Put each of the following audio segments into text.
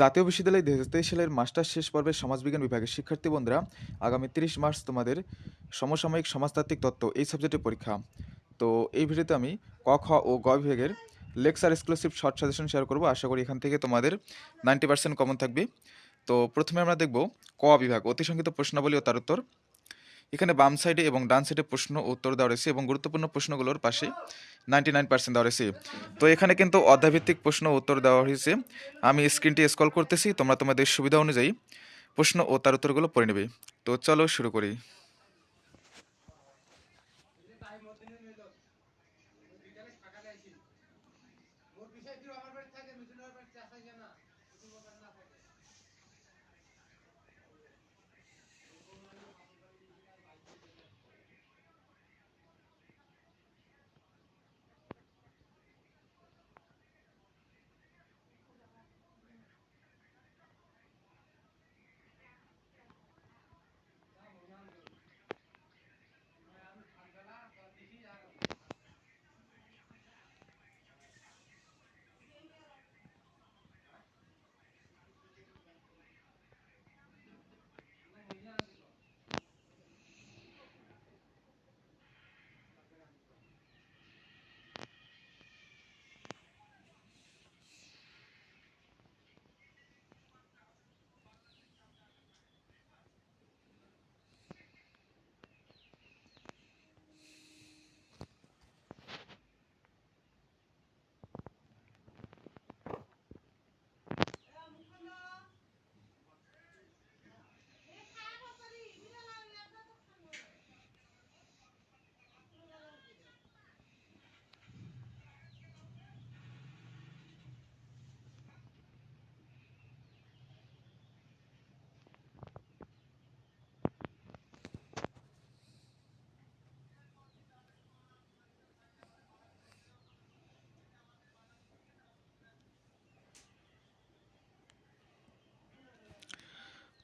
জাতীয় বিশ্ববিদ্যালয় দুই হাজার তেইশ সালের মাস্টার শেষ পর্বে সমাজবিজ্ঞান বিভাগের শিক্ষার্থী বন্ধুরা, আগামী তিরিশ মার্চ তোমাদের সমসাময়িক সমাজতাত্ত্বিক তত্ত্ব এই সাবজেক্টের পরীক্ষা। তো এই ভিডিওতে আমি ক, খ ও গ বিভাগের lecture exclusive short suggestion share করব। আশা করি এখান থেকে তোমাদের নাইনটি পার্সেন্ট কমন থাকবে। তো প্রথমে আমরা দেখব ক বিভাগ অতি সংক্ষিপ্ত প্রশ্নাবলী ও তার উত্তর এখানে বাম সাইডে এবং ডান সাইডে প্রশ্ন উত্তর দেওয়া রয়েছে এবং গুরুত্বপূর্ণ প্রশ্নগুলোর পাশে নাইনটি নাইন পার্সেন্ট দেওয়া রয়েছে। তো এখানে কিন্তু অধ্যাভিত্তিক প্রশ্ন উত্তর দেওয়া হয়েছে। আমি স্ক্রিনটি স্ক্রল করতেছি, তোমরা তোমাদের সুবিধা অনুযায়ী প্রশ্ন ও তার উত্তরগুলো পড়ে নেবে। তো চলো শুরু করি।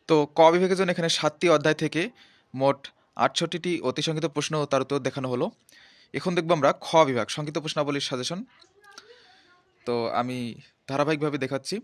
তো ক বিভাগের জন্য এখানে সাতটি অধ্যায় থেকে মোট আটষট্টিটি অতি সংক্ষিপ্ত প্রশ্ন তার উত্তর দেখানো হলো। এখন দেখব আমরা খ বিভাগ সংক্ষিপ্ত প্রশ্নাবলীর সাজেশন তো আমি ধারাবাহিকভাবে দেখাচ্ছি।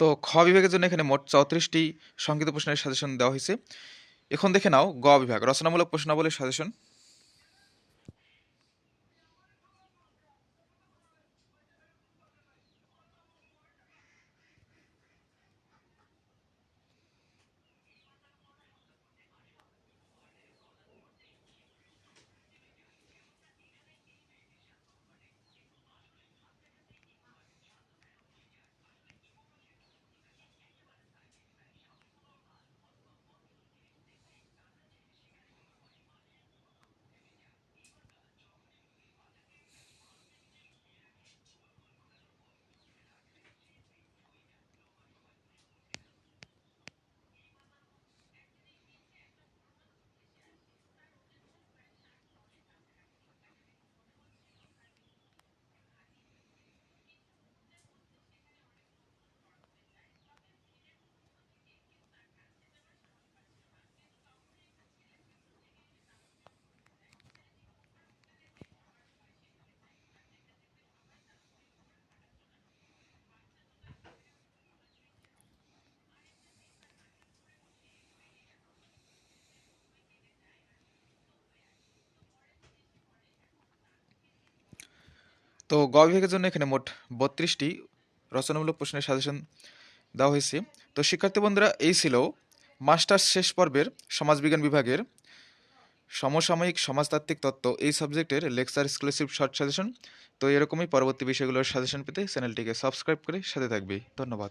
তো খ বিভাগের জন্য এখানে মোট চৌত্রিশটি সংক্ষিপ্ত প্রশ্নের সাজেশন দেওয়া হয়েছে। এখন দেখে নাও গ বিভাগ, রচনামূলক প্রশ্নাবলীর সাজেশন। তো গ বিভাগের জন্য এখানে মোট বত্রিশটি রচনামূলক প্রশ্নের সাজেশন দেওয়া হয়েছে। তো শিক্ষার্থী বন্ধুরা, এই ছিল মাস্টার্স শেষ পর্বের সমাজবিজ্ঞান বিভাগের সমসাময়িক সমাজতাত্ত্বিক তত্ত্ব। এই সাবজেক্টের লেকচার এক্সক্লুসিভ শর্ট সাজেশন। তো এরকমই পরবর্তী বিষয়গুলোর সাজেশন পেতে চ্যানেলটিকে সাবস্ক্রাইব করে সাথে থাকবে। ধন্যবাদ।